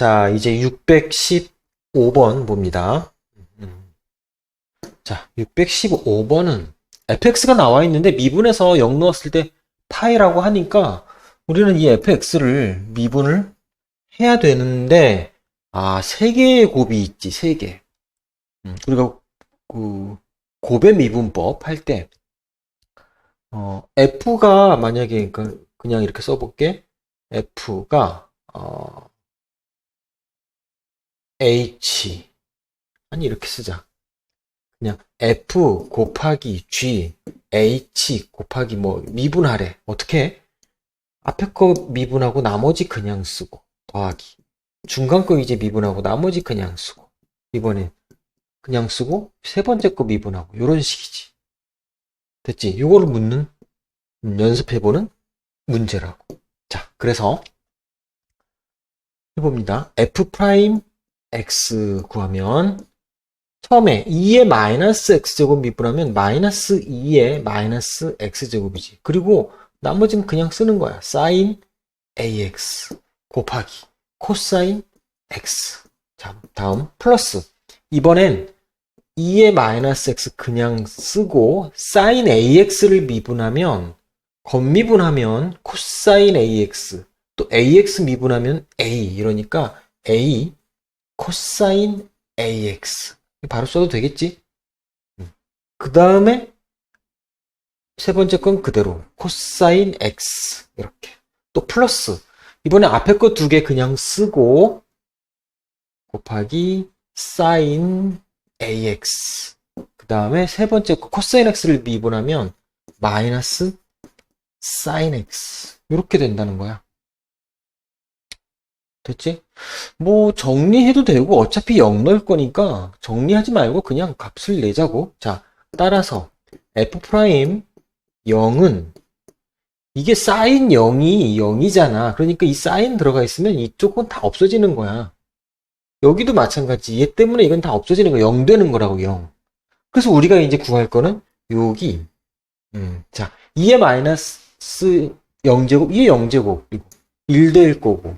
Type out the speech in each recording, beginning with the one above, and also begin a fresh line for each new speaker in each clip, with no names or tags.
자, 이제 615번 봅니다. 음. 자, 615번은 fx가 나와 있는데 미분에서 0 넣었을 때 파이라고 하니까 우리는 이 fx를 미분을 해야 되는데 아, 세 개의 곱이 있지, 세 개. 음, 우리가 그 곱의 미분법 할 때, 어, f가 만약에 그, 그냥 이렇게 써볼게. f가 어, h 아니 이렇게 쓰자. 그냥 f 곱하기 g h 곱하기 뭐 미분하래. 어떻게? 해? 앞에 거 미분하고 나머지 그냥 쓰고 더하기. 중간 거 이제 미분하고 나머지 그냥 쓰고 이번엔 그냥 쓰고 세 번째 거 미분하고 이런 식이지. 됐지? 이거를 묻는 음, 연습해보는 문제라고. 자, 그래서 해봅니다. f 프라임 x 구하면 처음에 2의 마이너스 x제곱 미분하면 마이너스 2의 마이너스 x제곱이지. 그리고 나머지는 그냥 쓰는 거야. 사인 ax 곱하기 코사인 x. 자, 다음 플러스. 이번엔 2의 마이너스 x 그냥 쓰고 사인 ax를 미분하면 겉미분하면 코사인 ax 또 ax 미분하면 a 이러니까 a 코사인 ax 바로 써도 되겠지? 그 다음에 세 번째 건 그대로. 코사인 x. 이렇게. 또 플러스. 이번에 앞에 거 두 개 그냥 쓰고 곱하기 사인 ax 그 다음에 세 번째 거 코사인 x를 미분하면 마이너스 사인 x. 이렇게 된다는 거야. 됐지? 뭐 정리해도 되고 어차피 0 넣을 거니까 정리하지 말고 그냥 값을 내자고. 자, 따라서 f 프라임 0은 이게 사인 0이 0이잖아. 그러니까 이 사인 들어가 있으면 이쪽은 다 없어지는 거야. 여기도 마찬가지. 얘 때문에 이건 다 없어지는 거야. 0 되는 거라고 0. 그래서 우리가 이제 구할 거는 여기 음, 자 2의 마이너스 0제곱 2의 0제곱 그리고 1 될 거고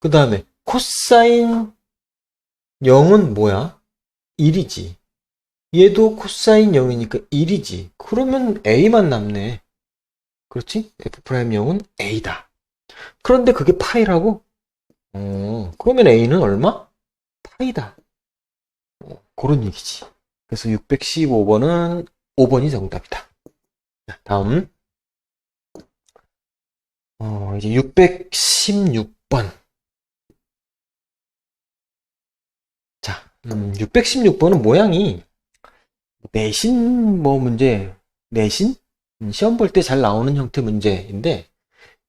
그 다음에 코사인 0은 뭐야? 1이지. 얘도 코사인 0이니까 1이지. 그러면 A만 남네. 그렇지? F'0은 A다. 그런데 그게 파이라고? 어, 그러면 A는 얼마? 파이다. 어, 그런 얘기지. 그래서 615번은 5번이 정답이다. 자, 다음. 어, 이제 616번. 음, 616번은 모양이 내신 뭐 문제, 내신? 음, 시험 볼 때 잘 나오는 형태 문제인데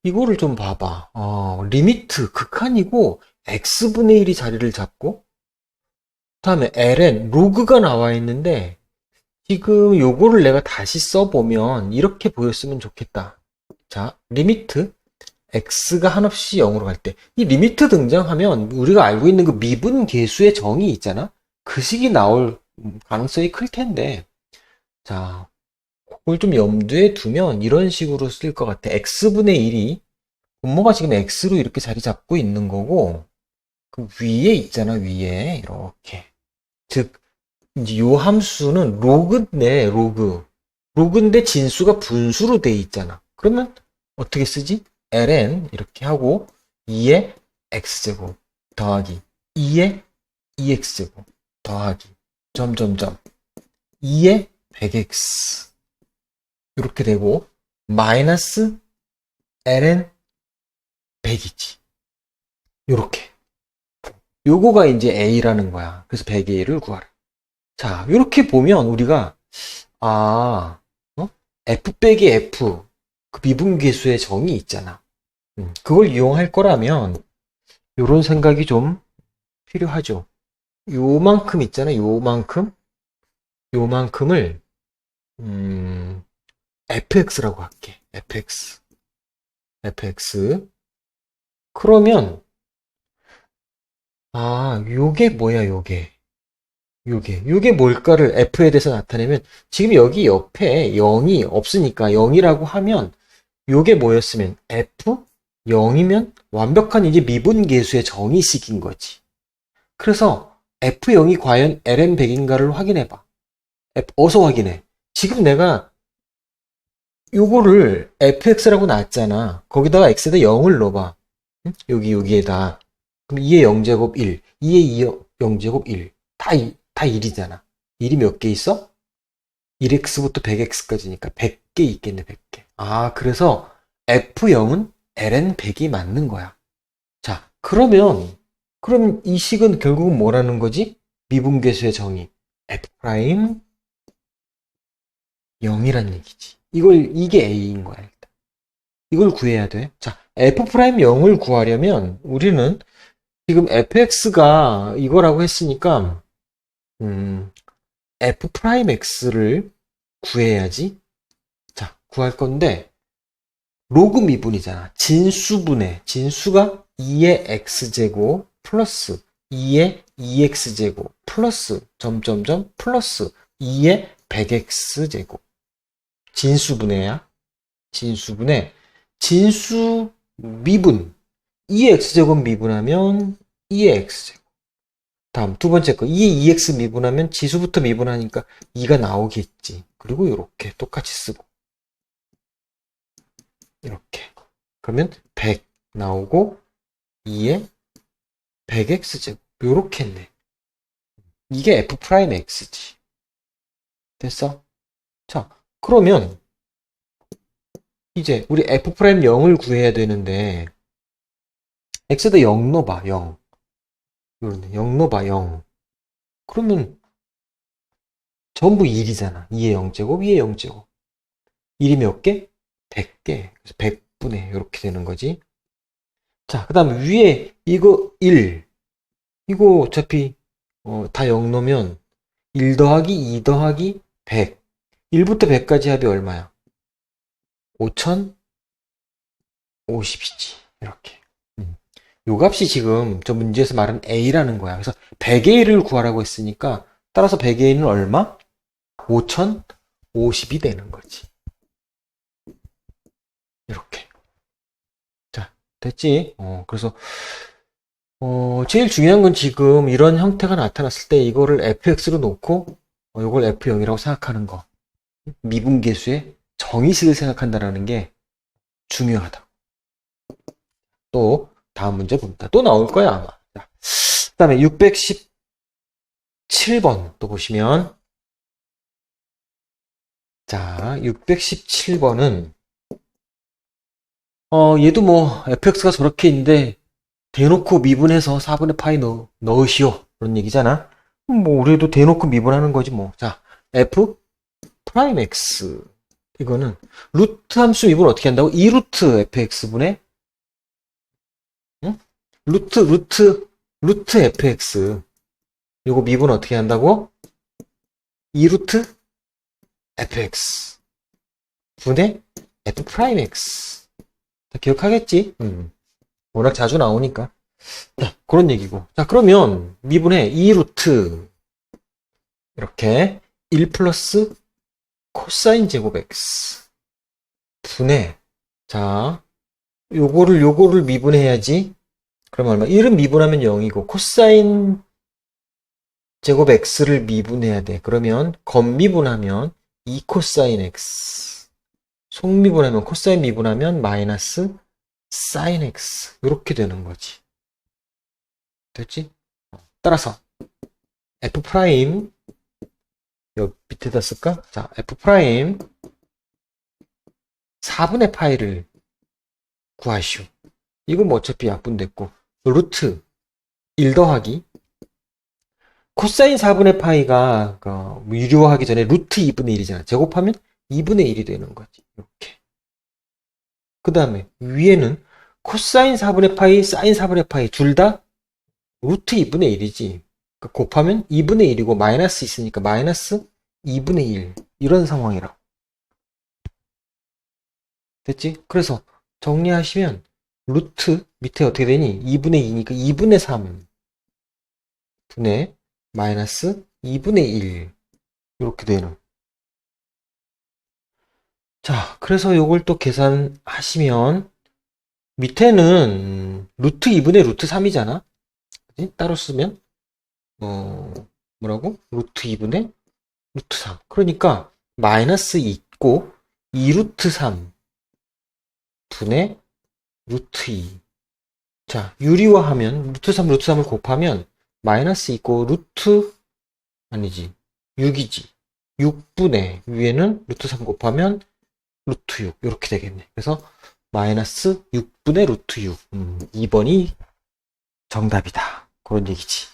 이거를 좀 봐봐. 어, 리미트 극한이고 x분의 1이 자리를 잡고 다음에 ln 로그가 나와 있는데 지금 요거를 내가 다시 써보면 이렇게 보였으면 좋겠다. 자, 리미트 x가 한없이 0으로 갈 때, 이 리미트 등장하면 우리가 알고 있는 그 미분 계수의 정의 있잖아? 그 식이 나올 가능성이 클 텐데, 자, 그걸 좀 염두에 두면 이런 식으로 쓸 것 같아. x분의 1이 분모가 지금 x로 이렇게 자리 잡고 있는 거고, 그 위에 있잖아, 위에. 이렇게. 즉, 요 함수는 로그인데, 로그. 로그인데 진수가 분수로 돼 있잖아. 그러면 어떻게 쓰지? Ln 이렇게 하고 2의 x제곱 더하기 2의 2x제곱 더하기 점점점 2의 100x 이렇게 되고 마이너스 ln 100이지. 요렇게. 요거가 이제 a라는 거야. 그래서 100a를 구하라. 자 이렇게 보면 우리가 아 어? f 빼기 f 그 미분계수의 정이 있잖아. 음, 그걸 이용할 거라면 이런 생각이 좀 필요하죠. 요만큼 있잖아. 요만큼 요만큼을 음, fx라고 할게. fx fx 그러면 아 요게 뭐야 요게 요게 요게 뭘까를 f에 대해서 나타내면 지금 여기 옆에 0이 없으니까 0이라고 하면 요게 뭐였으면 f 0이면 완벽한 이제 미분계수의 정의식인 거지. 그래서 F0이 과연 LN100인가를 확인해봐. F, 어서 확인해. 지금 내가 요거를 fx라고 놨잖아. 거기다가 x에다 0을 넣어봐. 응? 여기, 여기에다. 그럼 2의 0제곱 1, 2의 2 0제곱 1. 다, 이- 다 1이잖아. 1이 몇 개 있어? 1x부터 100x까지니까 100개 있겠네, 100개. 아, 그래서 f0은 ln 100이 맞는 거야. 자, 그러면, 그럼 이 식은 결국은 뭐라는 거지? 미분계수의 정의. f 프라임 0이란 얘기지. 이걸, 이게 A인 거야, 일단. 이걸 구해야 돼. 자, F 프라임 0을 구하려면 우리는 지금 fx가 이거라고 했으니까, 음, F 프라임 x를 구해야지. 자, 구할 건데, 로그 미분이잖아. 진수분해. 진수가 2의 x제곱 플러스 2의 2x제곱 플러스 점점점 플러스 2의 100x제곱. 진수분해야. 진수분해. 진수 미분. 2의 x제곱 미분하면 2의 x제곱. 다음 두 번째 거. 2의 2x 미분하면 지수부터 미분하니까 2가 나오겠지. 그리고 이렇게 똑같이 쓰고. 이렇게. 그러면 100 나오고 2의 100x제곱. 요렇게 했네. 이게 f 프라임 x지. 됐어? 자, 그러면 이제 우리 f 프라임 0을 구해야 되는데 x에다 0 넣어봐 0 요런데 0 넣어봐 0 그러면 전부 1이잖아 2의 0제곱 2의 0제곱 1이 몇 개? 100개 그래서 100분의 이렇게 되는 거지 자그 다음 위에 이거 1 이거 어차피 어, 다 0 넣으면 1 더하기 2 더하기 100 1부터 100까지 합이 얼마야? 5050이지. 이렇게. 음. 요 값이 지금 저 문제에서 말한 A라는 거야. 그래서 100A를 구하라고 했으니까 따라서 100A는 얼마? 5050이 되는 거지. 이렇게. 자, 됐지? 어, 그래서 어, 제일 중요한 건 지금 이런 형태가 나타났을 때 이거를 fx로 놓고 어, 이걸 f0이라고 생각하는 거. 미분계수의 정의식을 생각한다라는 게 중요하다. 또 다음 문제 봅니다. 또 나올 거야 아마. 자, 그다음에 617번 또 보시면 자 617번은 어 얘도 뭐 fx가 저렇게 있는데 대놓고 미분해서 4분의 파이 넣, 넣으시오 그런 얘기잖아. 뭐 우리도 대놓고 미분하는 거지 뭐. 자 f 프라임 x 이거는 루트 함수 미분 어떻게 한다고? 2루트 fx분의 응? 루트 루트 루트 fx 이거 미분 어떻게 한다고? 2루트 fx 분의 f 프라임 x 다 기억하겠지? 음. 워낙 자주 나오니까 자, 그런 얘기고 자 그러면 미분의 2루트 이렇게 1 플러스 코사인 제곱 x 분의 자 요거를 요거를 미분해야지 그럼 얼마 1은 미분하면 0이고 코사인 제곱 x를 미분해야 돼 그러면 겉미분하면 2 코사인 x 속미분하면 코사인 미분하면 마이너스 사인 x 이렇게 되는 거지 됐지? 따라서 f 프라임 여기 밑에다 쓸까? 자, f 프라임 4분의 파이를 구하시오. 이건 뭐 어차피 약분됐고 루트 1 더하기 코사인 4분의 파이가 그 유료하기 전에 루트 2분의 1이잖아. 제곱하면 2분의 1이 되는 거지. 이렇게. 그 다음에 위에는 코사인 4분의 파이, 사인 4분의 파이 둘 다 루트 2분의 1이지. 그러니까 곱하면 2분의 1이고 마이너스 있으니까 마이너스 2분의 1 이런 상황이라고 됐지? 그래서 정리하시면 루트 밑에 어떻게 되니? 2분의 2니까 2분의 3 분의 마이너스 2분의 1 이렇게 되는 자 그래서 요걸 또 계산하시면 밑에는 음, 루트 2분의 루트 3이잖아. 그지? 따로 쓰면 어 뭐라고? 루트 2분의 루트 3. 그러니까 마이너스 있고 2루트 3 분의 루트 2. 자, 유리화하면 루트 3, 루트 3을 곱하면 마이너스 있고 루트 아니지 6이지 6분의 위에는 루트 3 곱하면 루트 6 이렇게 되겠네. 그래서 마이너스 6분의 루트 6 음, 2번이 정답이다. 그런 얘기지.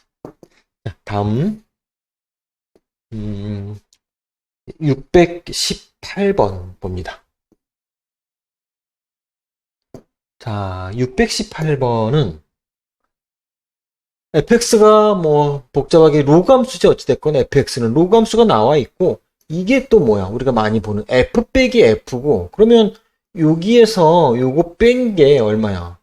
자, 다음 음, 618번 봅니다. 자, 618번은 fx가 뭐 복잡하게 로감수지 어찌됐건 fx는 로감수가 나와 있고 이게 또 뭐야? 우리가 많이 보는 f 빼기 f고 그러면 여기에서 요거 뺀 게 얼마야?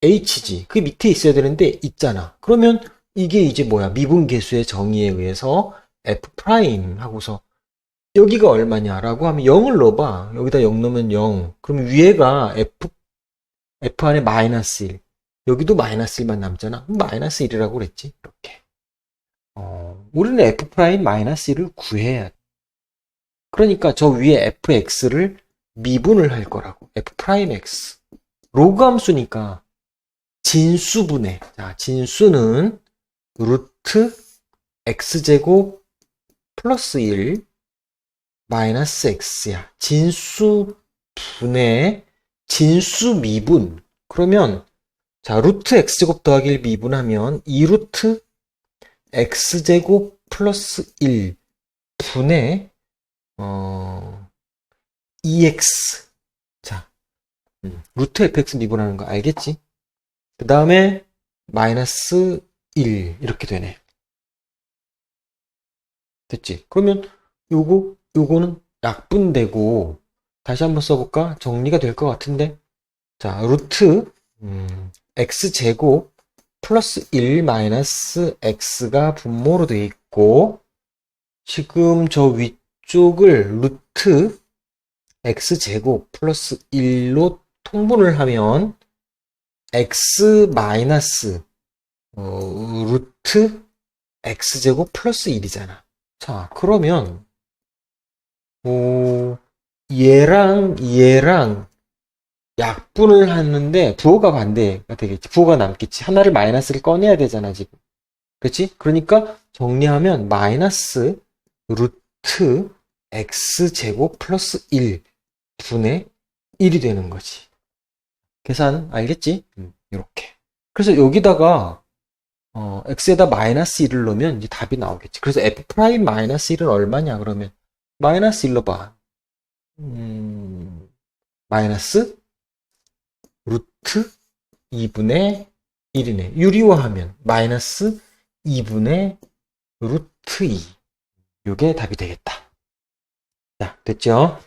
h지. 그 밑에 있어야 되는데 있잖아. 그러면 이게 이제 뭐야? 미분계수의 정의에 의해서 f 프라임 하고서 여기가 얼마냐라고 하면 0을 넣어봐. 여기다 0 넣으면 0. 그럼 위에가 f f 안에 마이너스 1. 여기도 마이너스 1만 남잖아. 마이너스 1이라고 그랬지. 이렇게. 어, 우리는 f 프라임 마이너스 1을 구해야 돼. 그러니까 저 위에 fx를 미분을 할 거라고. f 프라임 x. 로그 함수니까 진수분해. 자, 진수는 루트 x제곱 플러스 1 마이너스 x야. 진수 분의 진수 미분. 그러면 자, 루트 x제곱 더하기 1 미분하면 2루트 x제곱 플러스 1 분의 어 2x. 자, 음, 루트 fx 미분하는 거 알겠지? 그 다음에 마이너스 1 이렇게 되네. 됐지? 그러면 요거 요거는 약분되고 다시 한번 써볼까? 정리가 될 것 같은데 자 루트 음, x제곱 플러스 1 마이너스 x가 분모로 되어 있고 지금 저 위쪽을 루트 x제곱 플러스 1로 통분을 하면 x 마이너스 어, 루트 x제곱 플러스 1이잖아. 자, 그러면 오, 얘랑 얘랑 약분을 하는데 부호가 반대가 되겠지. 부호가 남겠지. 하나를 마이너스를 꺼내야 되잖아, 지금. 그렇지? 그러니까 정리하면 마이너스 루트 x제곱 플러스 1 분의 1이 되는 거지. 계산 알겠지? 음, 이렇게. 그래서 여기다가 어, x에다 마이너스 1을 넣으면 이제 답이 나오겠지. 그래서 f 프라임 마이너스 1은 얼마냐 그러면 마이너스 1로 봐. 음, 마이너스 루트 2분의 1이네. 유리화하면 마이너스 2분의 루트 2. 요게 답이 되겠다. 자, 됐죠?